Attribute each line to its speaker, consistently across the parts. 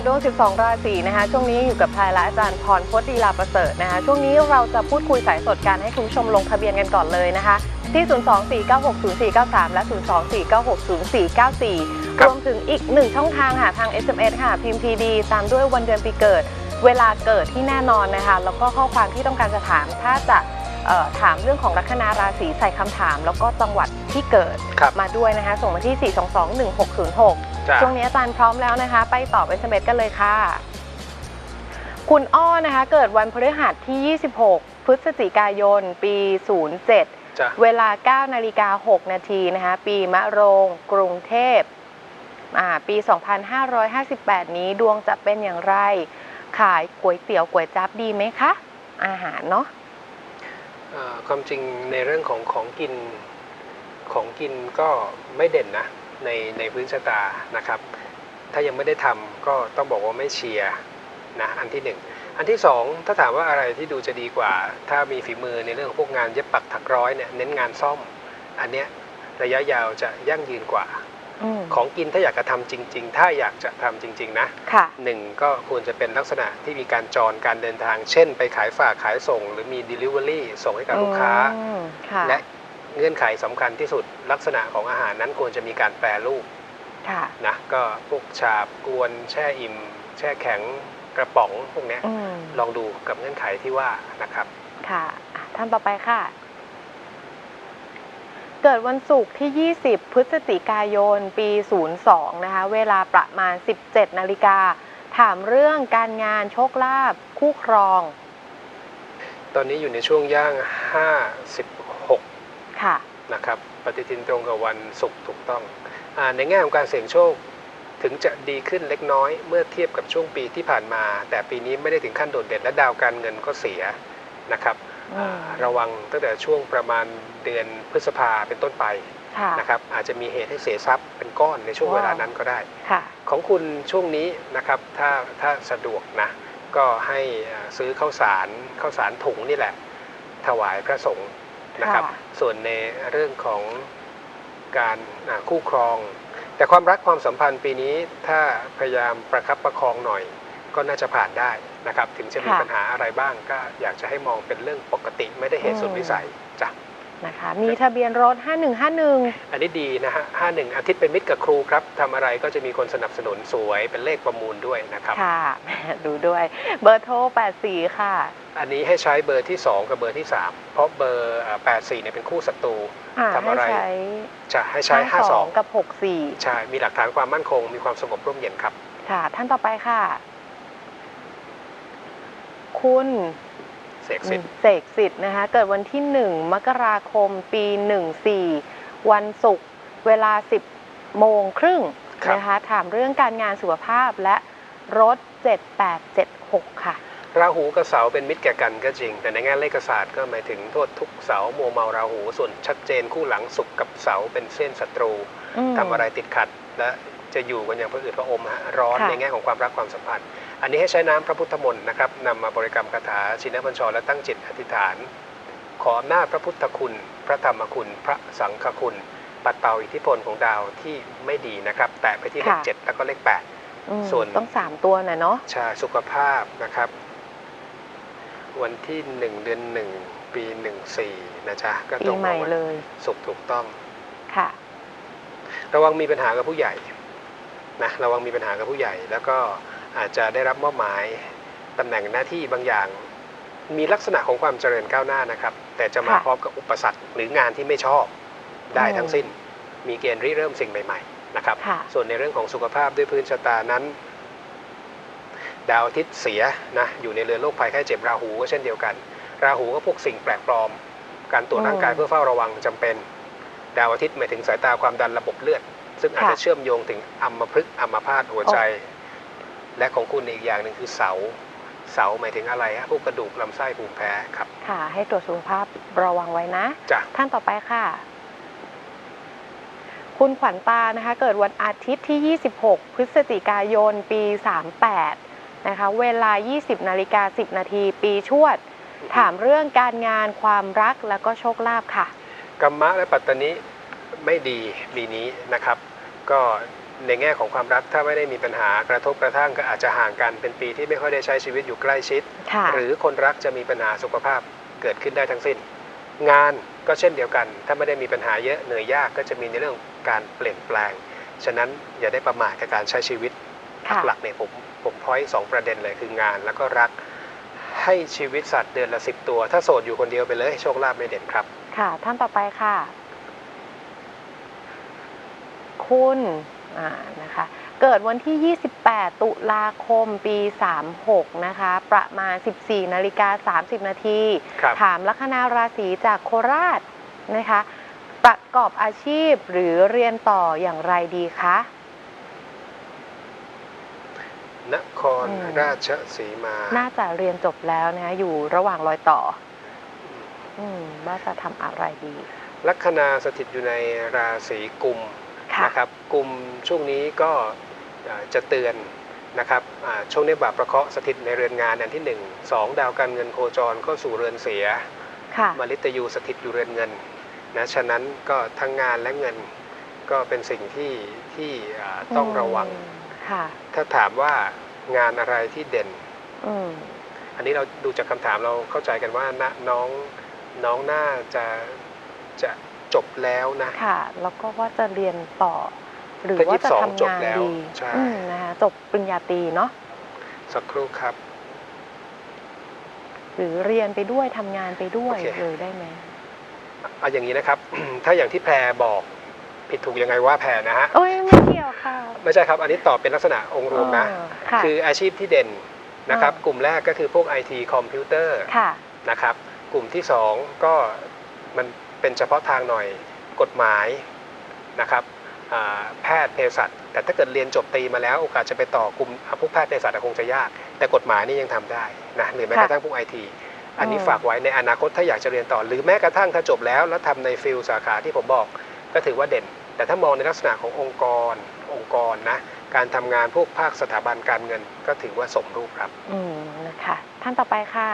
Speaker 1: ดดวง 12 ราศีนะคะ ช่วงนี้อยู่กับพายและอาจารย์พรพจน์ดีลาประเสริฐนะคะ ช่วงนี้เราจะพูดคุยสายสดกันให้คุณผู้ชมลงทะเบียนกันก่อนเลยนะคะ ที่ 024960493 และ 024960494
Speaker 2: ครั
Speaker 1: ร
Speaker 2: บ
Speaker 1: วมถึงอีกหนึ่งช่องทางค่ะทาง SMS ค่ะ พิมพ์ PD ตามด้วยวันเดือนปีเกิด เวลาเกิดที่แน่นอนนะคะ แล้วก็ข้อความที่ต้องการจะถาม ถ้าจะเอ่อถามเรื่องของลัคนาราศีใส่คำถาม แล้วก็จังหวัดที่เกิด
Speaker 2: ครับ
Speaker 1: มาด้วยนะคะ ส่งมาที่ 4221606
Speaker 2: จ้ะ
Speaker 1: ช่วงนี้อาจารย์พร้อมแล้วนะคะ ไปต่อไปสเมกันเลยค่ะ คุณอ้อนะคะ เกิดวันพฤหัสที่ 26 พฤศจิกายน ปี 07
Speaker 2: จ้ะ
Speaker 1: เวลา 9 นาฬิกา 6 นาทีนะคะ ปีมะโรง กรุงเทพอ่าปี 2558 นี้ดวงจะเป็นอย่างไร ขายก๋วยเตี๋ยวก๋วยจั๊บดีไหมคะ อาหารเนาะ
Speaker 2: เอ่อความจริงในเรื่องของของกินของกินก็ไม่เด่นนะ ในในพื้นชะตานะครับ ถ้ายังไม่ได้ทำก็ต้องบอกว่าไม่เชียร์นะอันที่หนึ่งอันที่สองถ้าถามว่าอะไรที่ดูจะดีกว่า ถ้ามีฝีมือในเรื่องของพวกงานเย็บปักถักร้อยเนี่ยเน้นงานซ่อม อันเนี้ยระยะยาวจะยั่งยืนกว่า
Speaker 1: อืม
Speaker 2: ของกินถ้าอยากจะทำจริง ๆ ถ้าอยากจะทำจริง ๆ นะ
Speaker 1: ค่ะ
Speaker 2: หนึ่งก็ควรจะเป็นลักษณะที่มีการจรการเดินทาง เช่น ไปขายฝากขายส่ง หรือมี Delivery ส่งให้กับลูกค้า
Speaker 1: อืมค่ะ
Speaker 2: และ เงื่อนไขสำคัญที่สุดลักษณะของอาหารนั้นควรจะมีการแปรรูป
Speaker 1: ค่ะ
Speaker 2: นะก็พวกฉาบกวนแช่อิ่ม แช่แข็งกระป๋องพวกเนี้ย
Speaker 1: อืม
Speaker 2: ลองดูกับเงื่อนไขที่ว่านะครับ
Speaker 1: ค่ะอะท่านต่อไปค่ะ เกิดวันศุกร์ที่ 20 พฤศจิกายน ปี 02 นะคะ เวลาประมาณ 17 นาฬิกา ถามเรื่องการงานโชคลาภคู่ครอง
Speaker 2: ตอนนี้อยู่ในช่วงย่าง56
Speaker 1: ค่ะ
Speaker 2: นะครับปฏิทินตรงกับวันศุกร์ถูกต้องอาในแง่ของการเสี่ยงโชคถึงจะดีขึ้นเล็กน้อยเมื่อเทียบกับช่วงปีที่ผ่านมา แต่ปีนี้ไม่ได้ถึงขั้นโดดเด่นและดาวการเงินก็เสียนะครับ
Speaker 1: อืม
Speaker 2: อ่าระวังตั้งแต่ช่วงประมาณเดือนพฤษภาเป็นต้นไป
Speaker 1: ค่ะ
Speaker 2: นะครับอาจจะมีเหตุให้เสียทรัพย์เป็นก้อนในช่วงเวลานั้นก็ได้
Speaker 1: ค่ะ
Speaker 2: ของคุณช่วงนี้นะครับถ้าถ้าสะดวกนะก็ให้อ่าซื้อข้าวสารข้าวสารถุงนี่แหละ ถวายพระสงฆ์ นะครับ
Speaker 1: ค่ะ
Speaker 2: ส่วนในเรื่องของการอ่าคู่ครอง แต่ความรักความสัมพันธ์ปีนี้ถ้าพยายามประคับประคองหน่อย ก็น่าจะผ่านได้นะครับ ถึงจะมีปัญหาอะไรบ้างก็อยากจะให้มองเป็นเรื่องปกติไม่ได้เหตุสุดวิสัยจ้ะ
Speaker 1: นะคะ มีทะเบียนรถ 5151
Speaker 2: อันนี้ดีนะฮะห้าหนึ่งอาทิตย์เป็นมิตรกับครูครับทำอะไรก็จะมีคนสนับสนุนสวยเป็นเลขประมูลด้วยนะครับ
Speaker 1: ค่ะ ดูด้วย เบอร์โทร 84 ค่ะ
Speaker 2: อันนี้ให้ใช้เบอร์ที่ 2 กับเบอร์ที่ 3 เพราะเบอร์อ่า84เนี่ยเป็นคู่ศัตรู
Speaker 1: อ่า
Speaker 2: ทำอะไร
Speaker 1: ให้ใช้
Speaker 2: จะให้ใช้
Speaker 1: 52 กับ
Speaker 2: 52ใช่ มีหลักฐานความมั่นคง มีความสงบร่มเย็นครับ
Speaker 1: 64ค่ะ ท่านต่อไปค่ะ คุณ
Speaker 2: เสกสิทธิ์
Speaker 1: เสกสิทธิ์นะคะเกิดวันที่ 1 มกราคมปี 14 วันศุกร์เวลา 10 โมงครึ่ง
Speaker 2: ครับ
Speaker 1: นะคะถามเรื่องการงานสุขภาพและรถ 7876 ค่ะ
Speaker 2: ราหูกับเสาเป็นมิตรแก่กันก็จริง แต่ในแง่เลขศาสตร์ก็หมายถึงโทษทุกข์เสาโมวเมาราหู ส่วนชัดเจนคู่หลังสุขกับเสาเป็นเส้นศัตรู
Speaker 1: อืม
Speaker 2: ทำอะไรติดขัดและจะอยู่กันอย่างพระอืดพระอมฮะร้อน
Speaker 1: ค่ะ
Speaker 2: ในแง่ของความรักความสัมพันธ์ อันนี้ให้ใช้น้ำพระพุทธมนต์นะครับนำมาบริกรรมคาถาชินบัญชรและตั้งจิตอธิษฐาน ขออำนาจพระพุทธคุณ พระธรรมคุณ พระสังฆคุณ ปัดเป่าอิทธิพลของดาวที่ไม่ดีนะครับ แตะไปที่เลข
Speaker 1: ค่ะ
Speaker 2: เจ็ดแล้วก็เลขแปด
Speaker 1: อืม
Speaker 2: ส่วน
Speaker 1: ต้อง3ตัวหน่อยเนาะ
Speaker 2: ชาสุขภาพนะครับ วันที่หนึ่งเดือนหนึ่งปีหนึ่งสี่นะจ๊ะก็
Speaker 1: ปี
Speaker 2: ตรง
Speaker 1: ใหม่
Speaker 2: กับวัน
Speaker 1: เลย
Speaker 2: ศุกร์ถูกต้อง
Speaker 1: ค่ะ
Speaker 2: ระวังมีปัญหากับผู้ใหญ่นะระวังมีปัญหากับผู้ใหญ่แล้วก็ อาจจะได้รับมอบหมายตำแหน่งหน้าที่บางอย่าง มีลักษณะของความเจริญก้าวหน้านะครับ แต่จะมา
Speaker 1: ค่ะ
Speaker 2: พร้อมกับอุปสรรคหรืองานที่ไม่ชอบได้
Speaker 1: อืม
Speaker 2: ทั้งสิ้น มีเกณฑ์ริเริ่มสิ่งใหม่ ๆ นะครับ
Speaker 1: ค่ะ
Speaker 2: ส่วนในเรื่องของสุขภาพด้วยพื้นชะตานั้น ดาวอาทิตย์เสียนะอยู่ในเรือนโรคภัยไข้เจ็บราหูก็เช่นเดียวกัน ราหูก็พวกสิ่งแปลกปลอม การตรวจ
Speaker 1: อืม
Speaker 2: ร่างกายเพื่อเฝ้าระวังจำเป็น ดาวอาทิตย์หมายถึงสายตาความดันระบบเลือดซึ่งอาจจะ
Speaker 1: ค่ะ
Speaker 2: เชื่อมโยงถึงอัมพฤกษ์อัมพาตหัวใจ และของคุณอีกอย่างหนึ่งคือเสา เสาหมายถึงอะไรฮะพวกกระดูกลำไส้ภูมิแพ้ครับ
Speaker 1: ค่ะ ให้ตรวจสุขภาพระวังไว้นะ
Speaker 2: จ้ะ
Speaker 1: ท่านต่อไปค่ะ คุณขวัญตานะคะ เกิดวันอาทิตย์ที่ 26 พฤศจิกายน ปี 38 นะคะ เวลา 20นาฬิกา10 นาที ปีชวด ถามเรื่องการงานความรักแล้วก็โชคลาภค่ะ
Speaker 2: กัมมะและปัตตานิไม่ดีปีนี้นะครับ ก็ ในแง่ของความรักถ้าไม่ได้มีปัญหากระทบกระทั่งก็อาจจะห่างกันเป็นปีที่ไม่ค่อยได้ใช้ชีวิตอยู่ใกล้ชิด
Speaker 1: ค่ะ
Speaker 2: หรือคนรักจะมีปัญหาสุขภาพเกิดขึ้นได้ทั้งสิ้น งานก็เช่นเดียวกัน ถ้าไม่ได้มีปัญหาเยอะเหนื่อยยากก็จะมีในเรื่องการเปลี่ยนแปลง ฉะนั้นอย่าได้ประมาทกับการใช้ชีวิต
Speaker 1: ค่ะ
Speaker 2: หลักๆเนี่ยผมผมพอยสองประเด็นเลยคืองานแล้วก็รักให้ชีวิตสัตว์เดือนละสิบตัว ถ้าโสดอยู่คนเดียวไปเลยโชคลาภไม่เด่นครับ
Speaker 1: ค่ะ ท่านต่อไปค่ะ คุณอ่า นะคะ เกิดวันที่ 28 ตุลาคมปี 36 นะคะ ประมาณ 14 นาฬิกา 30 นาที
Speaker 2: ครับ
Speaker 1: ถามลัคนาราศีจากโคราชนะคะ ประกอบอาชีพหรือเรียนต่ออย่างไรดีคะ
Speaker 2: นคร
Speaker 1: อืม
Speaker 2: ราชสีมา
Speaker 1: น่าจะเรียนจบแล้วนะคะอยู่ระหว่างรอยต่อ อืมว่าจะทำอะไรดี
Speaker 2: ลัคนาสถิตอยู่ในราศีกุม
Speaker 1: ค่ะ
Speaker 2: นะครับกุมช่วงนี้ก็เอ่อจะเตือนนะครับอ่าช่วงนี้บาปประเคราะห์สถิตในเรือนงานอันที่ 1 2 ดาวการเงินโคจรเข้าสู่เรือนเสีย
Speaker 1: ค่ะ
Speaker 2: มฤตยูสถิตอยู่เรือนเงินนะฉะนั้นก็ทั้งงานและเงินก็เป็นสิ่งที่ที่อ่าต้องระวัง
Speaker 1: อืมค่ะ
Speaker 2: ถ้าถามว่างานอะไรที่เด่น
Speaker 1: อืม
Speaker 2: อันนี้เราดูจากคำถามเราเข้าใจกันว่านะน้องน้องน่าจะจะ จบแล้วนะ
Speaker 1: ค่ะ แล้วก็ว่าจะเรียนต่อ หรือ
Speaker 2: ถ้า
Speaker 1: ว่าจะ
Speaker 2: 22
Speaker 1: ทำ
Speaker 2: จบ
Speaker 1: งาน
Speaker 2: แล้ว
Speaker 1: ดี
Speaker 2: ใช่
Speaker 1: อืมนะคะจบปริญญาตรีเนาะ
Speaker 2: สักครู่ครับ
Speaker 1: หรือเรียนไปด้วยทำงานไปด้วย
Speaker 2: โอเค
Speaker 1: เลยได้ไหม
Speaker 2: เอาอย่างนี้นะครับ ถ้าอย่างที่แพรบอกผิดถูกยังไงว่าแพรนะฮะ
Speaker 1: โอ้ยไม่เกี่ยวค่ะ
Speaker 2: ไม่ใช่ครับ อันนี้ตอบเป็นลักษณะองค์รวมนะ
Speaker 1: เออค่ะ
Speaker 2: คืออาชีพที่เด่นนะครับ
Speaker 1: เออ
Speaker 2: กลุ่มแรกก็คือพวก IT คอมพิวเตอร์
Speaker 1: ค่ะ
Speaker 2: นะครับ กลุ่มที่2ก็มัน เป็นเฉพาะทางหน่อยกฎหมายนะครับแพทย์เภสัชแต่ถ้าเกิดเรียนจบตีมาแล้วโอกาสจะไปต่อกลุ่มพวกแพทย์เภสัชคงจะยาก แต่กฎหมายนี่ยังทำได้นะหรือแม้กระทั่งพวกไอทีอันนี้ฝากไว้ในอนาคตถ้าอยากจะเรียนต่อ หรือแม้กระทั่งถ้าจบแล้ว แล้วทำในฟิลสาขาที่ผมบอก ก็ถือว่าเด่น แต่ถ้ามองในลักษณะขององค์กร องค์กรนะการทำงานพวกภาคสถาบันการเงิน ก็ถือว่าสมรูปครับ
Speaker 1: อืมนะคะท่านต่อไปค่ะ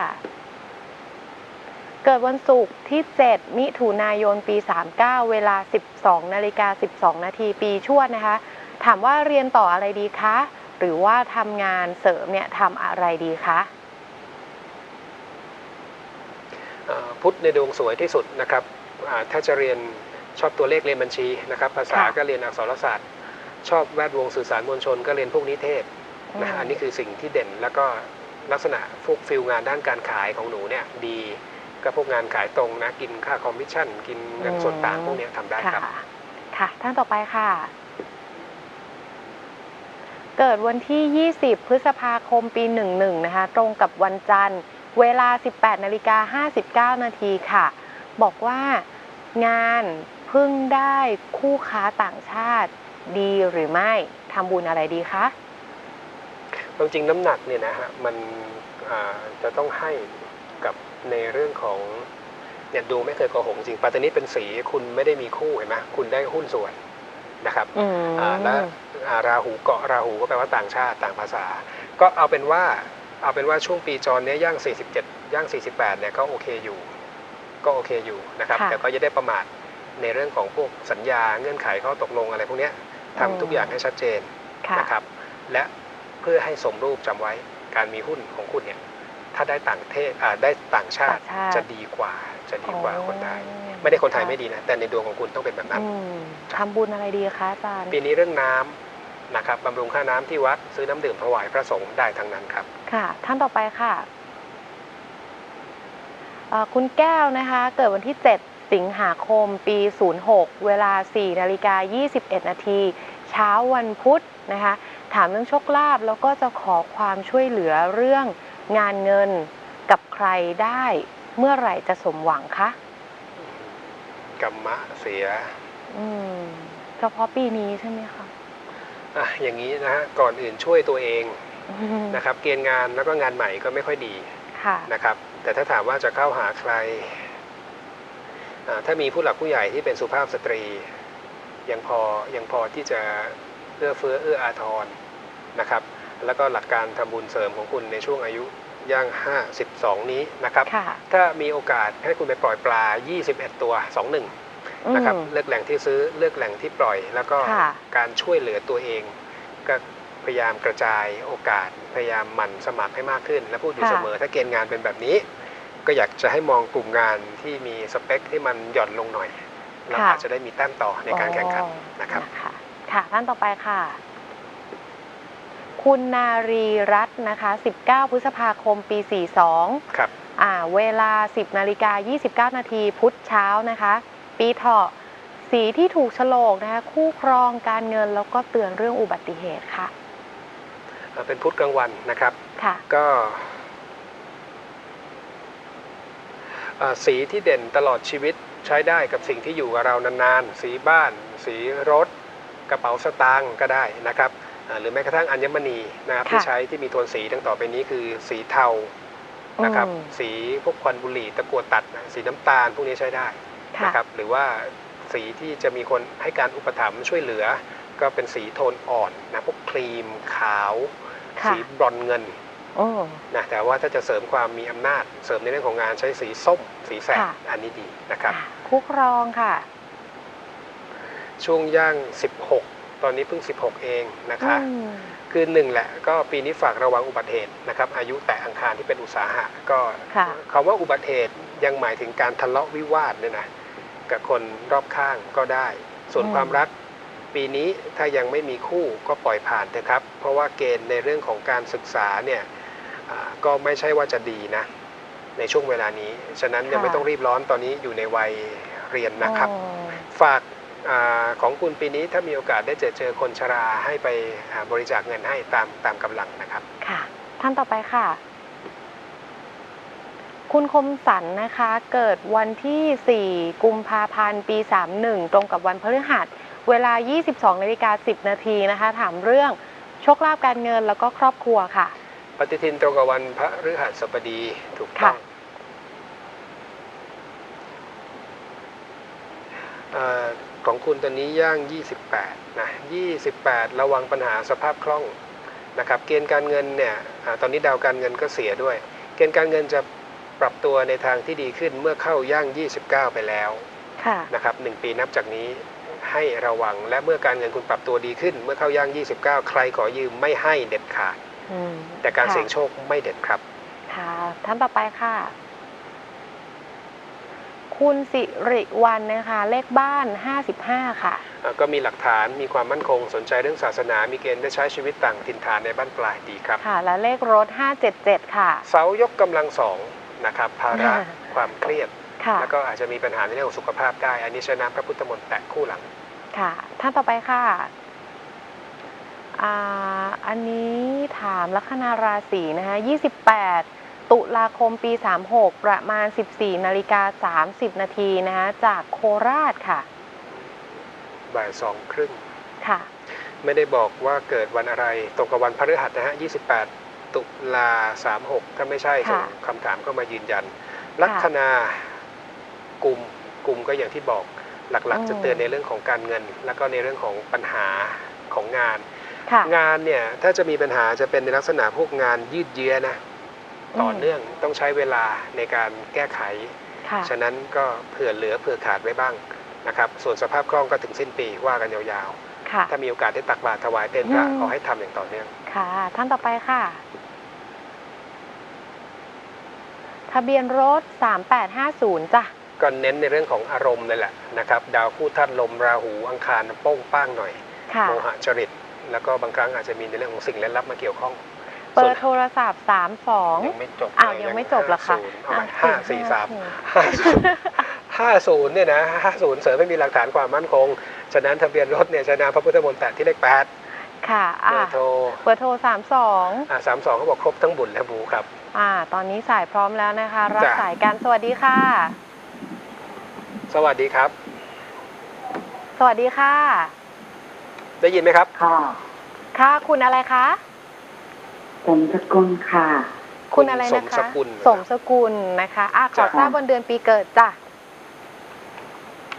Speaker 1: เกิดวันศุกร์ที่ 7 มิถุนายนปี 39 เวลา 12นาฬิกา12 นาทีปีชวดนะคะ ถามว่าเรียนต่ออะไรดีคะ หรือว่าทำงานเสริมเนี่ยทำอะไรดีคะ
Speaker 2: เอ่อพุทธในดวงสวยที่สุดนะครับอ่าถ้าจะเรียนชอบตัวเลขเรียนบัญชีนะครับ ภาษา
Speaker 1: ค่ะ
Speaker 2: ก็เรียนอักษรศาสตร์ ชอบแวดวงสื่อสารมวลชนก็เรียนพวกนิเทศนะ
Speaker 1: อืม
Speaker 2: อันนี้คือสิ่งที่เด่นแล้วก็ลักษณะพวกฟิลงานด้านการขายของหนูเนี่ยดี ก็พวกงานขายตรงนะ กินค่าคอมมิชชั่น กินเงินส่วนต่างพวกเนี้ยทำได้ครับ
Speaker 1: ค่ะค่ะ ท่านต่อไปค่ะ เกิดวันที่ 20 พฤษภาคมปี 11 นะคะ ตรงกับวันจันทร์ เวลา 18นาฬิกา59 นาทีค่ะ บอกว่างานเพิ่งได้คู่ค้าต่างชาติดีหรือไม่ทำบุญอะไรดีคะ
Speaker 2: ความจริงน้ำหนักเนี่ยนะฮะมันอ่าจะต้องให้กับ ในเรื่องของเนี่ยดูไม่เคยโกหกจริงปัตตานีเป็นสีคุณไม่ได้มีคู่เห็นไหมคุณได้หุ้นส่วนนะครับ
Speaker 1: อืม
Speaker 2: อ่าและอ่าราหูเกาะราหูก็แปลว่าต่างชาติต่างภาษา ก็เอาเป็นว่าเอาเป็นว่าช่วงปีจรเนี้ยย่าง 47 ย่าง 48 เนี่ยก็โอเคอยู่ ก็โอเคอยู่นะครับ
Speaker 1: ค่ะ
Speaker 2: แต่ก็จะได้ประมาทในเรื่องของพวกสัญญาเงื่อนไขข้อตกลงอะไรพวกเนี้ยทำทุกอย่างให้ชัดเจน
Speaker 1: ค่ะ
Speaker 2: นะครับ และเพื่อให้สมรูปจำไว้การมีหุ้นของคุณเนี่ย ถ้าได้ต่างเทศอ่าได้ต่างชาติ
Speaker 1: ต่างชาติ
Speaker 2: จะดีกว่าจะดีกว่าคนไทย
Speaker 1: อ๋อ
Speaker 2: ไม่ได้คนไทยไม่ดีนะ แต่ในดวงของคุณต้องเป็นแบบนั้น
Speaker 1: อืมทำบุญอะไรดีคะอาจารย์
Speaker 2: ปีนี้เรื่องน้ำนะครับบำรุงค่าน้ำที่วัดซื้อน้ำดื่มถวายพระสงฆ์ได้ทั้งนั้นครับ
Speaker 1: ค่ะ ท่านต่อไปค่ะเอ่อคุณแก้วนะคะ เกิดวันที่ 7 สิงหาคม ปี 06 เวลา 4 นาฬิกา 21 นาที เช้าวันพุธนะคะ ถามเรื่องโชคลาภแล้วก็จะขอความช่วยเหลือเรื่อง งานเงินกับใครได้เมื่อไหร่จะสมหวังคะ
Speaker 2: กรรมะเสีย
Speaker 1: อืมเฉพาะปีนี้ใช่ไหมคะ
Speaker 2: อะอย่างนี้นะฮะก่อนอื่นช่วยตัวเอง
Speaker 1: อืม
Speaker 2: นะครับ เกณฑ์งานแล้วก็งานใหม่ก็ไม่ค่อยดี
Speaker 1: ค่ะ
Speaker 2: นะครับ แต่ถ้าถามว่าจะเข้าหาใครอ่าถ้ามีผู้หลักผู้ใหญ่ที่เป็นสุภาพสตรี ยังพอยังพอที่จะเอื้อเฟื้อเอื้ออาทรนะครับ แล้วก็หลักการทำบุญเสริมของคุณในช่วงอายุย่าง 52 นี้นะครับ
Speaker 1: ค่ะ
Speaker 2: ถ้ามีโอกาสให้คุณไปปล่อยปลา 21 ตัว 21 นะครับ
Speaker 1: อืม
Speaker 2: เลือกแหล่งที่ซื้อเลือกแหล่งที่ปล่อย แล้วก็
Speaker 1: ค่ะ
Speaker 2: การช่วยเหลือตัวเอง ก็พยายามกระจายโอกาส พยายามหมั่นสมัครให้มากขึ้น และพูดอยู่
Speaker 1: ค่ะ
Speaker 2: เสมอ ถ้าเกณฑ์งานเป็นแบบนี้ ก็อยากจะให้มองกลุ่มงานที่มีสเปคที่มันหย่อนลงหน่อยเราอาจจะได้มีแต้มต่อในการแข่งขันนะครับ
Speaker 1: ค่ะค่ะท่านต่อไปค่ะ คุณนารีรัตน์นะคะ 19 พฤษภาคมปี 42
Speaker 2: ครับ
Speaker 1: อ่า เวลา 10นาฬิกา29 นาทีพุธเช้านะคะ ปีเถาะสีที่ถูกโฉลกนะคะ คู่ครองการเงินแล้วก็เตือนเรื่องอุบัติเหตุค่ะ
Speaker 2: เอ่อเป็นพุธกลางวันนะครับ
Speaker 1: ค่ะ
Speaker 2: ก็เอ่อสีที่เด่นตลอดชีวิตใช้ได้กับสิ่งที่อยู่กับเรานานๆ สีบ้าน สีรถ กระเป๋าสตางค์ก็ได้นะครับเอ่อ หรือแม้กระทั่งอัญมณีนะครับ
Speaker 1: ค่ะ
Speaker 2: ที่ใช้ที่มีโทนสีดังต่อไปนี้คือสีเทานะครับ
Speaker 1: อืม
Speaker 2: สีพวกควันบุหรี่ตะกั่วตัดนะสีน้ำตาลพวกนี้ใช้ได้
Speaker 1: ค่ะ
Speaker 2: นะครับหรือว่าสีที่จะมีคนให้การอุปถัมภ์ช่วยเหลือ ก็เป็นสีโทนอ่อนนะพวกครีมขาว
Speaker 1: ค่ะ
Speaker 2: สีบรอนซ์เงิน
Speaker 1: อืม
Speaker 2: นะแต่ว่าถ้าจะเสริมความมีอำนาจ เสริมในเรื่องของงานใช้สีส้ม สีแสด
Speaker 1: ค่ะ
Speaker 2: อันนี้ดีนะครับ
Speaker 1: ค่ะคู่ครองค่ะ
Speaker 2: ช่วงย่าง 16 ตอนนี้เพิ่ง 16 เองนะคะ
Speaker 1: อืม
Speaker 2: คือหนึ่งแหละก็ปีนี้ฝากระวังอุบัติเหตุนะครับ อายุแตะอังคารที่เป็นอุตสาหะก็
Speaker 1: ค่ะ
Speaker 2: คำว่าอุบัติเหตุยังหมายถึงการทะเลาะวิวาทเนี่ยนะกับคนรอบข้างก็ได้ ส่วน
Speaker 1: อืม
Speaker 2: ความรักปีนี้ถ้ายังไม่มีคู่ก็ปล่อยผ่านเถอะครับ เพราะว่าเกณฑ์ในเรื่องของการศึกษาเนี่ยอ่าก็ไม่ใช่ว่าจะดีนะ ในช่วงเวลานี้ ฉะนั้นยังไม่ต้องรีบร้อนตอนนี้อยู่ในวัยเรียนนะครับ
Speaker 1: อืม
Speaker 2: ฝากอา ของคุณปีนี้ถ้ามีโอกาสได้เจอเจอคนชราให้ไปอ่าบริจาคเงินให้ตามตามกำลังนะครับ
Speaker 1: ค่ะ ท่านต่อไปค่ะ คุณคมสันนะคะ เกิดวันที่ 4 กุมภาพันธ์ ปี 31 ตรงกับวันพฤหัส เวลา 22นาฬิกา10 นาทีนะคะ ถามเรื่องโชคลาภการเงินแล้วก็ครอบครัวค่ะ
Speaker 2: ปฏิทินตรงกับวันพระฤหัสบดีถูกต้อง
Speaker 1: ค่ะ
Speaker 2: เออ ของคุณตอนนี้ย่าง 28นะ28 ระวังปัญหาสภาพคล่องนะครับเกณฑ์การเงินเนี่ยอาตอนนี้ดาวการเงินก็เสียด้วย เกณฑ์การเงินจะปรับตัวในทางที่ดีขึ้นเมื่อเข้าย่าง 29 ไปแล้ว
Speaker 1: ค่ะ
Speaker 2: นะครับหนึ่งปีนับจากนี้ให้ระวังและเมื่อการเงินคุณปรับตัวดีขึ้น เมื่อเข้าย่าง 29 ใครขอยืมไม่ให้เด็ดขาด
Speaker 1: อืม
Speaker 2: แต่การ
Speaker 1: ค่ะ
Speaker 2: เสี่ยงโชคไม่เด็ดครับ
Speaker 1: ค่ะท่านต่อไปค่ะ คุณสิริวันนะคะ เลขบ้าน 55 ค่ะ
Speaker 2: อ่าก็มีหลักฐานมีความมั่นคงสนใจเรื่องศาสนา มีเกณฑ์ได้ใช้ชีวิตต่างถิ่นฐานในบ้านปลายดีครับ
Speaker 1: ค่ะ และเลขรถ 577 ค่ะ
Speaker 2: เสายกกำลังสองนะครับภาระ
Speaker 1: อ่า
Speaker 2: ความเครียด
Speaker 1: ค่ะ
Speaker 2: แล้วก็อาจจะมีปัญหาในเรื่องของสุขภาพได้ อันนี้ใช้น้ำพระพุทธมนต์แตะคู่หลัง
Speaker 1: ค่ะ ท่านต่อไปค่ะอ่าอันนี้ถามลัคนาราศีนะคะ 28 ตุลาคมปี 36 ประมาณ 14นาฬิกา30 นาทีนะคะจากโคราชค่ะ
Speaker 2: บ่ายสองครึ่ง
Speaker 1: ค่ะ
Speaker 2: ไม่ได้บอกว่าเกิดวันอะไร ตรงกับวันพฤหัสนะฮะ 28 ตุลา 36 ถ้าไม่ใช่
Speaker 1: ค่ะ
Speaker 2: ส่งคำถามเข้ามายืนยัน ลัคนากลุ่มกลุ่มก็อย่างที่บอกหลัก
Speaker 1: อืม
Speaker 2: ๆจะเตือนในเรื่องของการเงิน แล้วก็ในเรื่องของปัญหาของงาน
Speaker 1: ค่ะ
Speaker 2: งานเนี่ยถ้าจะมีปัญหาจะเป็นในลักษณะพวกงานยืดเยื้อนะ ต่อเนื่องต้องใช้เวลาในการแก้ไข
Speaker 1: ค่ะ
Speaker 2: ฉะนั้นก็เผื่อเหลือเผื่อขาดไว้บ้างนะครับ ส่วนสภาพคล่องก็ถึงสิ้นปีว่ากันยาว
Speaker 1: ค่ะ
Speaker 2: ๆถ้ามีโอกาสได้ตักบาตรถวายเพลพระ
Speaker 1: อืม
Speaker 2: ขอให้ทำอย่างต่อเนื่อง
Speaker 1: ค่ะ ท่านต่อไปค่ะ ทะเบียนรถ 3850 จ้ะ
Speaker 2: ก็เน้นในเรื่องของอารมณ์เลยแหละนะครับ ดาวคู่ธาตุลมราหูอังคารโป้งป้างหน่อย
Speaker 1: ค่ะ
Speaker 2: โมหะจริต แล้วก็บางครั้งอาจจะมีในเรื่องของสิ่งลึกลับมาเกี่ยวข้อง
Speaker 1: เปิ
Speaker 2: ส่ว
Speaker 1: ด
Speaker 2: น
Speaker 1: โทรศัพท์32
Speaker 2: ยังไม่จบ
Speaker 1: อ้าวยังไม่จบเหรอคะ
Speaker 2: 50เอาใหม่
Speaker 1: อะ
Speaker 2: ห้าสี่สามห้าศูนย์ห้าศูนย์เนี่ยนะห้าศูนย์เสริมไม่มีหลักฐานความมั่นคง ฉะนั้นทะเบียนรถเนี่ยใช้นามพระพุทธมนต์แตะที่เลขแปด
Speaker 1: ค่ะ
Speaker 2: เบ
Speaker 1: อะ
Speaker 2: อร์โทร
Speaker 1: เบอร์โทร 32
Speaker 2: อ่าสามสองเขาบอกครบทั้งบุญและบูครับ
Speaker 1: อ่า ตอนนี้สายพร้อมแล้วนะคะ รับ
Speaker 2: จ้ะ
Speaker 1: สายกันสวัสดีค่ะ
Speaker 2: สวัสดีครับ
Speaker 1: สวัสดีค่ะ
Speaker 2: ได้ยินไหมครับ
Speaker 3: ค่ะ
Speaker 1: ค่ะคุณอะไรคะ
Speaker 3: สมสกุลค่ะ
Speaker 1: คุณอะไรนะคะ
Speaker 2: สมสกุล
Speaker 1: สมสกุลนะคะอะขอ
Speaker 2: จ้ะ
Speaker 1: ทราบวันเดือนปีเกิดจ้ะ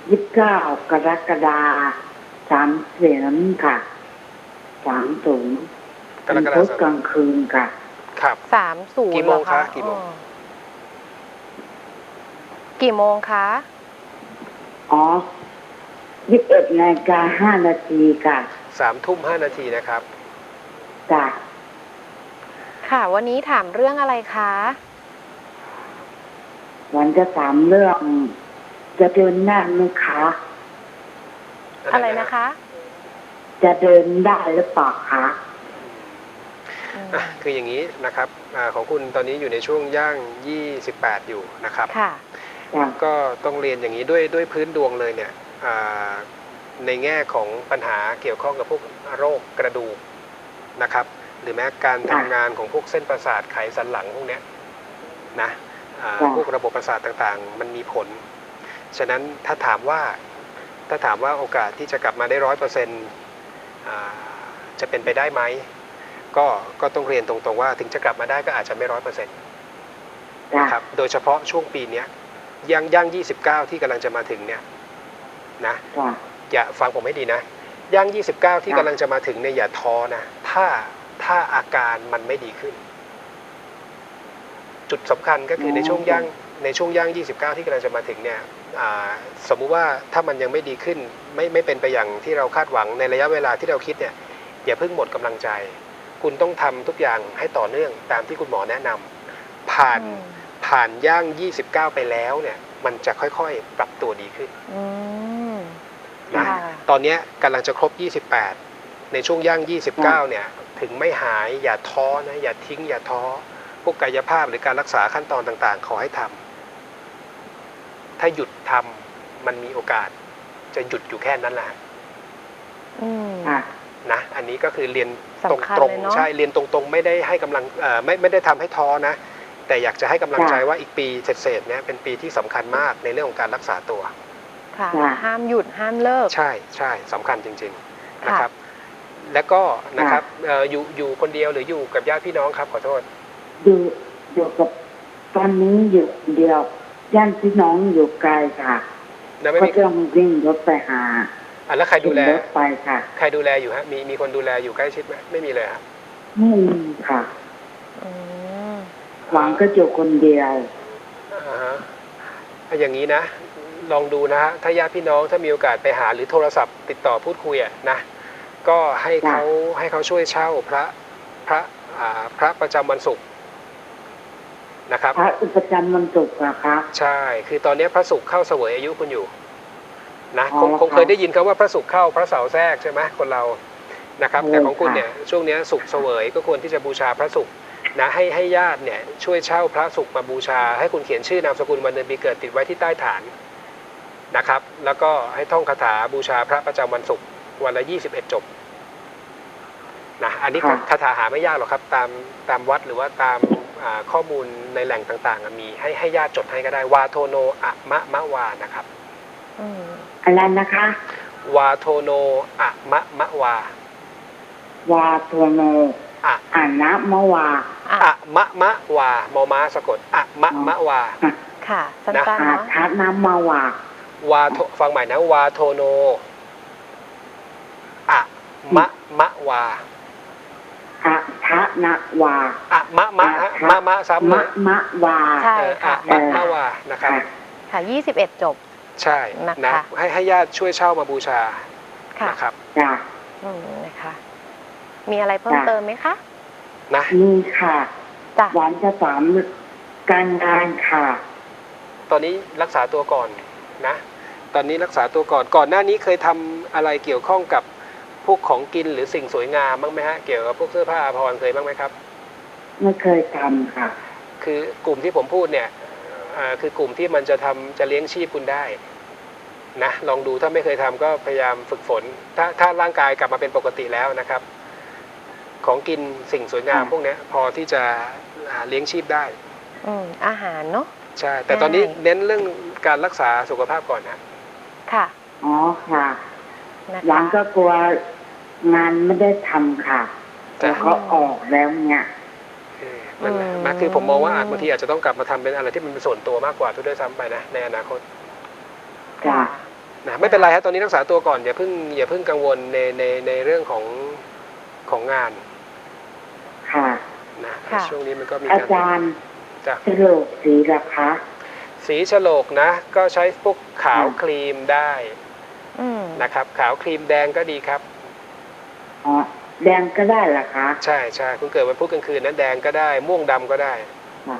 Speaker 3: ยี่สิบเก้ากรกฎาสามเสียงค่ะสามสูง
Speaker 2: กรกฎา
Speaker 3: พุธ
Speaker 2: ค
Speaker 3: ก
Speaker 2: ม
Speaker 3: ลางคืนค่ะ
Speaker 2: ครับ
Speaker 1: สามศูนย์
Speaker 2: กี่โมงคะกี่โมง
Speaker 1: กี่โมงคะ
Speaker 3: อ๋อยี่สิบเอ็ดนาฬิกาห้านาทีค่ะ
Speaker 2: สามทุ่มห้านาทีนะครับ
Speaker 3: จ้ะ
Speaker 1: ค่ะ วันนี้ถามเรื่องอะไรคะ
Speaker 3: วันจะถามเรื่อง จะเดินหน้าไหมคะ
Speaker 1: อะไรนะคะ
Speaker 3: จะเดินได้หรือเปล่าคะ
Speaker 1: อืม
Speaker 2: อะคืออย่างนี้นะครับอาของคุณตอนนี้อยู่ในช่วงย่าง 28 อยู่นะครับ
Speaker 1: ค่ะ
Speaker 3: จ้ะ
Speaker 2: ก็ต้องเรียนอย่างนี้ด้วยด้วยพื้นดวงเลยเนี่ยอ่าในแง่ของปัญหาเกี่ยวข้องกับพวกโรคกระดูกนะครับห รือแม้การทำงานของพวกเส้นประสาทไขสันหลังพวกเนี้ยนะอ่าพวกระบบประสาทต่างๆ มันมีผล ฉะนั้นถ้าถามว่าถ้าถามว่าโอกาสที่จะกลับมาได้ร้อยเปอร์เซ็นต์จะเป็นไปได้ไหมก็ก็ต้องเรียนตรงๆว่าถึงจะกลับมาได้ก็อาจจะไม่ร้อยเปอร์เซ็นต์
Speaker 3: จ้ะ
Speaker 2: ครับโดยเฉพาะช่วงปีเนี้ยย่างย่าง29ที่กำลังจะมาถึงเนี่ยนะ
Speaker 3: จ้ะ
Speaker 2: อย่าฟังผมให้ดีนะย่าง29ที่กำลังจะมาถึงเนี่ยอย่าท้อนะถ้า ถ้าอาการมันไม่ดีขึ้น จุดสำคัญก็คือในช่วงย่างในช่วงย่าง 29 ที่กำลังจะมาถึงเนี่ยอ่าสมมุติว่าถ้ามันยังไม่ดีขึ้น ไม่ไม่เป็นไปอย่างที่เราคาดหวังในระยะเวลาที่เราคิดเนี่ยอย่าเพิ่งหมดกำลังใจ คุณต้องทำทุกอย่างให้ต่อเนื่องตามที่คุณหมอแนะนำผ่าน
Speaker 1: อืม
Speaker 2: ผ่านย่าง 29 ไปแล้วเนี่ยมันจะค่อยๆ ปรับตัวดีขึ้น
Speaker 1: อืม
Speaker 2: นะ
Speaker 1: ค่ะ
Speaker 2: ตอนเนี้ยกำลังจะครบ 28 ในช่วงย่าง 29 เนี่ย ถึงไม่หายอย่าท้อนะอย่าทิ้ง อย่าท้อพวกกายภาพหรือการรักษาขั้นตอนต่างๆ ขอให้ทำถ้าหยุดทำมันมีโอกาส จะหยุดอยู่แค่นั้นแหละ
Speaker 1: อืม
Speaker 3: ค่ะ
Speaker 2: นะอันนี้ก็คือเรียนต
Speaker 1: สำคัญ
Speaker 2: รง
Speaker 1: เลยเนอะ
Speaker 2: ๆใช่เรียนตรงๆ ไม่ได้ให้กำลังเอ่อไม่ไม่ได้ทำให้ท้อนะ แต่อยากจะให้กำลังใจ
Speaker 3: ค่ะ
Speaker 2: ว่าอีกปีเศษๆเนี่ยเป็นปีที่สำคัญมากในเรื่องของการรักษาตัว
Speaker 1: ค่ะ
Speaker 3: ค่ะ
Speaker 1: ห้ามหยุดห้ามเลิก
Speaker 2: ใช่ใช่สำคัญจริงๆ
Speaker 1: ค่ะ
Speaker 2: นะครับ แล้วก็นะครับเอ่ออยู่อยู่คนเดียวหรืออยู่กับญาติพี่น้องครับ ขอโทษ
Speaker 3: อยู่อยู่กับตอนนี้อยู่คนเดียวย่านพี่น้องอยู่ไกลค่ะ
Speaker 2: แล้วไม่
Speaker 3: ก็
Speaker 2: มี
Speaker 3: ต้องวิ่งรถไปหา
Speaker 2: อะแล้วใครดูแล
Speaker 3: ขึ้นรถไปค่ะ
Speaker 2: ใครดูแลอยู่ฮะมีมีคนดูแลอยู่ใกล้ชิดไหมไม่มีเลยครับ
Speaker 3: ไม่มีค่ะ
Speaker 1: อืม
Speaker 3: หวังก็อยู่คนเดียว
Speaker 2: อ่าฮะอะอย่างนี้นะ ลองดูนะฮะถ้าญาติพี่น้องถ้ามีโอกาสไปหาหรือโทรศัพท์ติดต่อพูดคุยอะนะ ก็ให้เขาให้เขาช่วยเช่าพระพระอ่าพระประจำวันศุกร์นะครับ
Speaker 3: พระอุปจำวันศุกร์นะคะ
Speaker 2: ใช่ คือตอนนี้พระศุกร์เข้าเสวยอายุคุณอยู่นะ
Speaker 3: อ๋อ
Speaker 2: คงคง
Speaker 3: ครับ
Speaker 2: เคยได้ยินคำว่าพระศุกร์เข้าพระเสาร์แทรกใช่ไหมคนเรานะครับ
Speaker 3: โอ้
Speaker 2: แต่ของคุณ
Speaker 3: ค่ะ
Speaker 2: เนี่ยช่วงเนี้ยศุกร์เสวยก็ควรที่จะบูชาพระศุกร์นะให้ให้ญาติเนี่ยช่วยเช่าพระศุกร์มาบูชา ให้คุณเขียนชื่อนามสกุลวันเดือนปีเกิดติดไว้ที่ใต้ฐานนะครับ แล้วก็ให้ท่องคาถาบูชาพระประจำวันศุกร์ วันละ21จบนะอันนี้คาถาหาไม่ยากหรอกครับ ตามตามวัดหรือว่าตามอ่าข้อมูลในแหล่งต่างๆอะมีให้ให้ญาติจดให้ก็ได้ วาโทโนอะมะมะวานะครับ
Speaker 1: อืม
Speaker 3: อะไรนะคะ
Speaker 2: วาโทโนอะมะมะวา
Speaker 3: วาตัวโน
Speaker 2: อะ
Speaker 3: อานะมะวา
Speaker 1: อะ
Speaker 2: อะมะมะวามอม้าสะกดอะมะมะวา
Speaker 1: ค่ะสั้น
Speaker 2: นะ
Speaker 1: ๆ
Speaker 3: อา
Speaker 1: เนาะ
Speaker 3: ทันะมะวาวา
Speaker 2: โทฟังใหม่นะ วาโทโนอะ มะมะวา
Speaker 3: อาทะนะวา
Speaker 2: อะมะมะฮะมะมะซ้ำ
Speaker 3: มะ
Speaker 2: นะ
Speaker 3: มะวา
Speaker 1: ใช่
Speaker 2: เออ
Speaker 1: ค่ะ
Speaker 2: อะมะมะวานะครับ
Speaker 3: ค่ะ
Speaker 1: ค่ะยี่สิบเอ็ดจบ
Speaker 2: ใช่
Speaker 1: นะคะ
Speaker 2: นะให้ให้ญาติช่วยเช่ามาบูชา
Speaker 1: ค่ะ
Speaker 2: นะครับ
Speaker 3: จ้ะ
Speaker 1: อืมนะคะ มีอะไรเพิ่ม
Speaker 3: จ้ะ
Speaker 1: เติมไหมคะ
Speaker 2: นะ
Speaker 3: นี่ค่ะ
Speaker 1: จ้ะ
Speaker 3: หวานจะถามการงานค่ะ
Speaker 2: ตอนนี้รักษาตัวก่อนนะ ตอนนี้รักษาตัวก่อน ก่อนหน้านี้เคยทำอะไรเกี่ยวข้องกับ พวกของกินหรือสิ่งสวยงามบ้างไหมฮะเกี่ยวกับพวกเสื้อผ้าอาภรณ์เคยบ้างไหมครับ
Speaker 3: ไม่เคยทำค่ะ
Speaker 2: คือกลุ่มที่ผมพูดเนี่ยเอ่อคือกลุ่มที่มันจะทำจะเลี้ยงชีพคุณได้นะลองดูถ้าไม่เคยทำก็พยายามฝึกฝน ถ้าถ้าร่างกายกลับมาเป็นปกติแล้วนะครับ ของกินสิ่งสวยงาม
Speaker 3: ค่ะ
Speaker 2: พวกเนี้ยพอที่จะอ่าเลี้ยงชีพได้
Speaker 1: อืมอาหารเนาะ
Speaker 2: ใช่แต่ตอนนี้
Speaker 1: ได้
Speaker 2: เน้นเรื่องการรักษาสุขภาพก่อนนะ
Speaker 1: ค่ะ
Speaker 3: อ๋อค่ะ
Speaker 1: นะ
Speaker 3: หวา
Speaker 1: คะ
Speaker 3: นก็กลัว งานไม่ได้ทำค่ะ
Speaker 2: จ้ะ
Speaker 3: แล้วเขาออกแล้วเนี่ย
Speaker 2: เออนั่นแหละมันคือผมมองว่าอาจบางทีอาจจะต้องกลับมาทำเป็นอะไรที่มันเป็นส่วนตัวมากกว่าทุกด้วยซ้ำไปนะในอนาคต
Speaker 3: จ้ะ
Speaker 2: นะไม่เป็นไรครับตอนนี้รักษาตัวก่อนอย่าเพิ่งอย่าเพิ่งกังวลในในในเรื่องของของงาน
Speaker 3: ค่ะ
Speaker 2: นะ
Speaker 1: ค่ะ
Speaker 2: ช่วงนี้มันก็มี
Speaker 3: อา
Speaker 2: การ
Speaker 3: จารย์
Speaker 2: จ้ะ
Speaker 3: สรุปสีละคะ
Speaker 2: สสีฉลกนะ ก็ใช้พวกขาว
Speaker 3: อืม
Speaker 2: ครีมได้
Speaker 1: อืม
Speaker 2: นะครับ ขาวครีมแดงก็ดีครับ
Speaker 3: อ๋อแดงก็ได้เหรอคะ
Speaker 2: ใช่ใช่คุณเกิดวันพุธกลางคืนนั้นแดงก็ได้ ม่วงดำก็ได้
Speaker 3: ค่ะ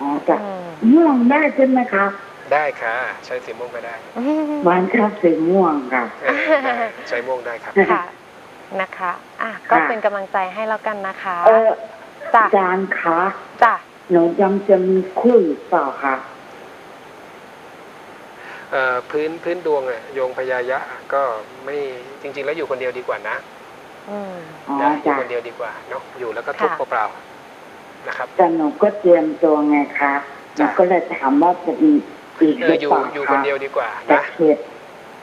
Speaker 3: อ๋อจ้ะ
Speaker 1: อืม
Speaker 3: ม่วงได้ใช่ไหมคะ
Speaker 2: ได้ค่ะ ใช้สีม่วงก็ได้
Speaker 3: หวานชอบสีม่วงค่ะ
Speaker 2: เออได้ใช้ม่วงได้ครับ
Speaker 1: ค่ะ นะคะอะก็
Speaker 3: ค่ะ
Speaker 1: เป็นกำลังใจให้แล้วกันนะคะ
Speaker 3: เออ
Speaker 1: จ้ะ
Speaker 3: อาจารย์คะ
Speaker 1: จ้ะ
Speaker 3: หนูยังจะมีคู่หรือเปล่าคะ
Speaker 2: เอ่อพื้นพื้นดวงอะโยงพยายะก็ไม่จริง ๆ แล้วอยู่คนเดียวดีกว่านะ
Speaker 1: อืม
Speaker 3: อ๋อ
Speaker 2: นะอยู่
Speaker 3: จ้ะ
Speaker 2: คนเดียวดีกว่าเนาะอยู่แล้วก็ทุกข์
Speaker 1: ค่ะ
Speaker 2: เปล่าๆนะครับ
Speaker 3: แต่หนูก็เตรียมตัวไงคะหนู
Speaker 2: จ้ะ
Speaker 3: ก็เลยถามว่าจะมีอีก
Speaker 2: เอ
Speaker 3: ห
Speaker 2: อ
Speaker 3: รือ
Speaker 2: อยู่
Speaker 3: เปล่า
Speaker 2: อยู่
Speaker 3: คะ
Speaker 2: คนเดียวดีกว่า
Speaker 3: แต่
Speaker 2: นะ
Speaker 3: เข็ด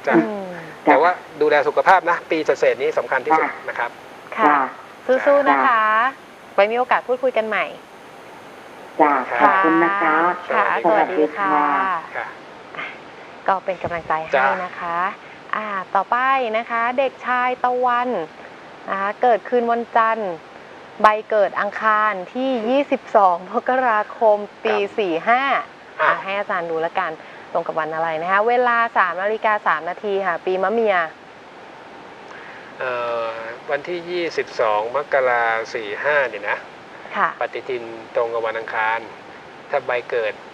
Speaker 2: จ้ะ
Speaker 1: อืม
Speaker 2: แต่ว่าดูแลสุขภาพนะ ปีเศษๆนี้สำคัญที่สุด
Speaker 3: ค่ะ
Speaker 2: นะครับ
Speaker 1: ค่ะ
Speaker 3: จ้ะ
Speaker 1: สู้ๆนะคะ ไว้มีโอกาสพูดคุยกันใหม่
Speaker 3: จ้ะขอบคุณนะคะ
Speaker 1: ค่ะสวัสดีค่ะ
Speaker 2: ค่ะ
Speaker 1: ก็เป็นกำลังใจให้
Speaker 2: จ้ะ
Speaker 1: นะคะ อ่า ต่อไปนะคะ เด็กชายตะวัน นะคะเกิดคืนวันจันทร์ ใบเกิดอังคารที่ 22มกราคมปี 45
Speaker 2: อะ
Speaker 1: อะให้อาจารย์ดูแล้วกันตรงกับวันอะไรนะคะ เวลา3นาฬิกา3นาทีค่ะ ปีมะเมีย
Speaker 2: เอ่อวันที่ 22 มกราสี่ห้าเนี่ยนะ
Speaker 1: ค่ะ
Speaker 2: ปฏิทินตรงกับวันอังคาร ถ้าใบเกิดอ่า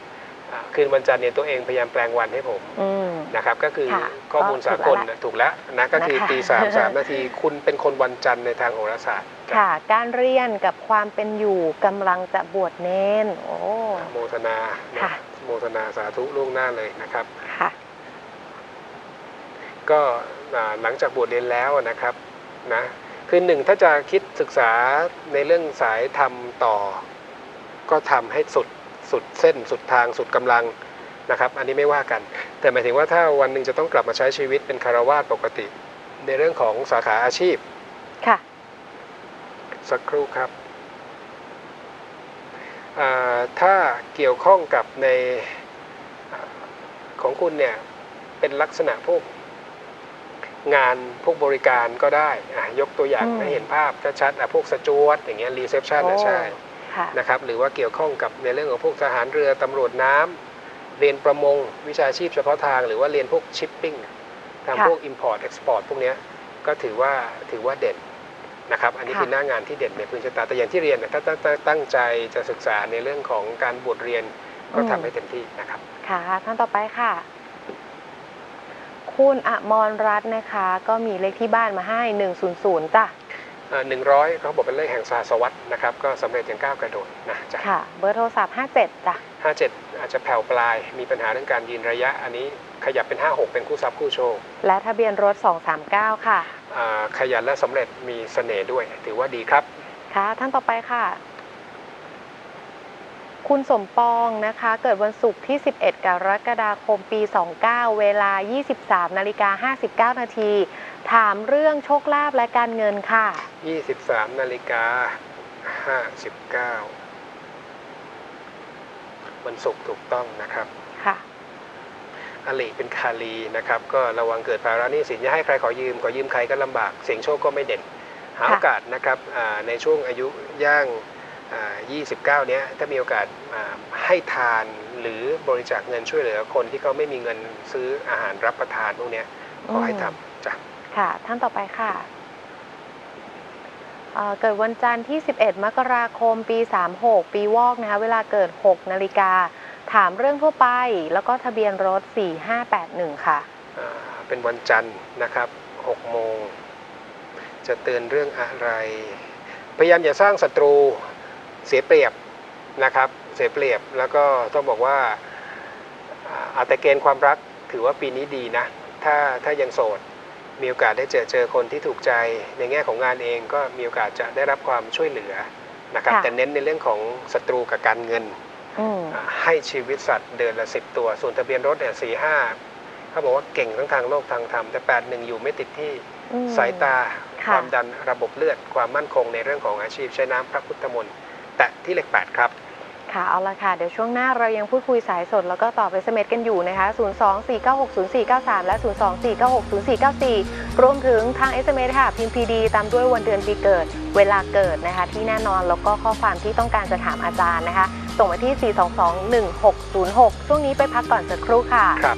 Speaker 2: คืนวันจันทร์เนี่ยตัวเองพยายามแปลงวันให้ผม
Speaker 1: อืม
Speaker 2: นะครับ ก็คือ
Speaker 1: ค่ะ
Speaker 2: ข้อมูล
Speaker 1: ก็
Speaker 2: สากล
Speaker 1: ถูกแล้ว
Speaker 2: นะถูกแล้วนะก็คือ
Speaker 1: นะคะ
Speaker 2: ตีสามสามนาทีคุณเป็นคนวันจันทร์ในทางโหราศาสตร์จ้ะ
Speaker 1: ค่ะ การเรียนกับความเป็นอยู่กำลังจะบวชเน้นโอ้
Speaker 2: โมทนานะ
Speaker 1: ค่ะ
Speaker 2: โมทนาสาธุล่วงหน้าเลยนะครับ
Speaker 1: ค่ะ
Speaker 2: ก็อ่าหลังจากบวชเรียนแล้วนะครับนะคือหนึ่งถ้าจะคิดศึกษาในเรื่องสายธรรมต่อ ก็ทำให้สุด สุดเส้น สุดทางสุดกำลังนะครับ อันนี้ไม่ว่ากัน แต่หมายถึงว่าถ้าวันหนึ่งจะต้องกลับมาใช้ชีวิตเป็นคารวาสปกติ ในเรื่องของสาขาอาชีพ
Speaker 1: ค่ะ
Speaker 2: สักครู่ครับอ่าถ้าเกี่ยวข้องกับในอ่าของคุณเนี่ยเป็นลักษณะพวกงานพวกบริการก็ได้อะยกตัวอย่าง
Speaker 1: อืม
Speaker 2: ให้เห็นภาพชัดๆอะพวกสจวตอย่างเงี้ยรีเซพชัน
Speaker 1: โอ้
Speaker 2: นะใช่
Speaker 1: ค่ะ
Speaker 2: นะครับหรือว่าเกี่ยวข้องกับในเรื่องของพวกทหารเรือตำรวจน้ำเรียนประมงวิชาชีพเฉพาะทางหรือว่าเรียนพวกชิปปิ้งทำ
Speaker 1: ค่ะ
Speaker 2: พวก Import Export พวกเนี้ยก็ถือว่าถือว่าเด่นนะครับอันนี้
Speaker 1: ค่ะ
Speaker 2: คือหน้างานที่เด่นในพื้นชะตาแต่อย่างที่เรียนเนี่ยถ้าถ้าถ้าตั้งใจจะศึกษาในเรื่องของการบวชเรียนก็ทำให้เต็มที่นะครับ
Speaker 1: ค่ะท่านต่อไปค่ะ คุณอมรรัตน์นะคะ ก็มีเลขที่บ้านมาให้ 100จ้ะ
Speaker 2: หนึ่งร้อยเขาบอกเป็นเลขแห่งศาสวัตนะครับก็สำเร็จอย่างก้าวกระโดดนะจ๊ะ
Speaker 1: ค่ะ เบอร์โทรศัพท์ 57จ้ะ
Speaker 2: ห้าเจ็ดอาจจะแผ่วปลายมีปัญหาเรื่องการยืนระยะ อันนี้ขยับเป็นห้าหกเป็นคู่ทรัพย์คู่โชค
Speaker 1: และทะเบียนรถ 239 ค่ะ
Speaker 2: อ่าขยันและสำเร็จมีเสน่ห์ด้วย ถือว่าดีครับ
Speaker 1: ค่ะ ท่านต่อไปค่ะ คุณสมปองนะคะ เกิดวันศุกร์ที่ 11 กรกฎาคมปี 29 เวลา 23 นาฬิกา 59 นาที ถามเรื่องโชคลาภและการเงินค่ะ
Speaker 2: 23 นาฬิกา 59 วันศุกร์ถูกต้องนะครับ
Speaker 1: ค่ะ
Speaker 2: อลิเป็นคาลีนะครับ ก็ระวังเกิดภาระหนี้สินอย่าให้ใครขอยืม ขอยืมใครก็ลำบาก เสียงโชคก็ไม่เด่น หา
Speaker 1: ค่ะ
Speaker 2: โอกาสนะครับอ่าในช่วงอายุย่างอ่า 29 เนี้ยถ้ามีโอกาสอ่าให้ทานหรือบริจาคเงินช่วยเหลือคนที่เขาไม่มีเงินซื้ออาหารรับประทานพวกเนี้ยขอให้ทำจ้ะ
Speaker 1: ค่ะท่านต่อไปค่ะเอ่อเกิดวันจันทร์ที่ 11 มกราคม ปี 36 ปีวอกนะคะเวลาเกิด 6 นาฬิกา ถามเรื่องทั่วไป แล้วก็ทะเบียนรถ 4581 ค่ะ
Speaker 2: อ่าเป็นวันจันทร์นะครับ 6 โมง จะเตือนเรื่องอะไร พยายามอย่าสร้างศัตรู เสียเปรียบนะครับเสียเปรียบแล้วก็ต้องบอกว่าอ่าอัตราเกณฑ์ความรักถือว่าปีนี้ดีนะ ถ้าถ้ายังโสดมีโอกาสได้เจอเจอคนที่ถูกใจในแง่ของงานเองก็มีโอกาสจะได้รับความช่วยเหลือนะครับ
Speaker 1: ค่ะ
Speaker 2: แต่เน้นในเรื่องของศัตรูกับการเงิน
Speaker 1: อืม
Speaker 2: อ่าให้ชีวิตสัตว์เดือนละสิบตัว ส่วนทะเบียนรถเนี่ยสี่ห้าเขาบอกว่าเก่งทั้งทางโลกทางธรรมแต่แปดหนึ่งอยู่ไม่ติดที่
Speaker 1: อืม
Speaker 2: สายตา
Speaker 1: ค่ะ
Speaker 2: ความดันระบบเลือด ความมั่นคงในเรื่องของอาชีพใช้น้ำพระพุทธมนต์ แตะที่เลขแปดครับ
Speaker 1: ค่ะเอาละค่ะ เดี๋ยวช่วงหน้าเรายังพูดคุยสายสด แล้วก็ตอบไปสเมดกันอยู่นะคะ 024960493 และ 024960494 รวมถึงทาง SMS ค่ะ พิมพ์ PD ตามด้วยวันเดือนปีเกิด เวลาเกิดนะคะ ที่แน่นอนแล้วก็ข้อความที่ต้องการจะถามอาจารย์นะคะ ส่งมาที่ 422-1606 ช่วงนี้ไปพักก่อนสักครู่ค่ะ
Speaker 2: ครับ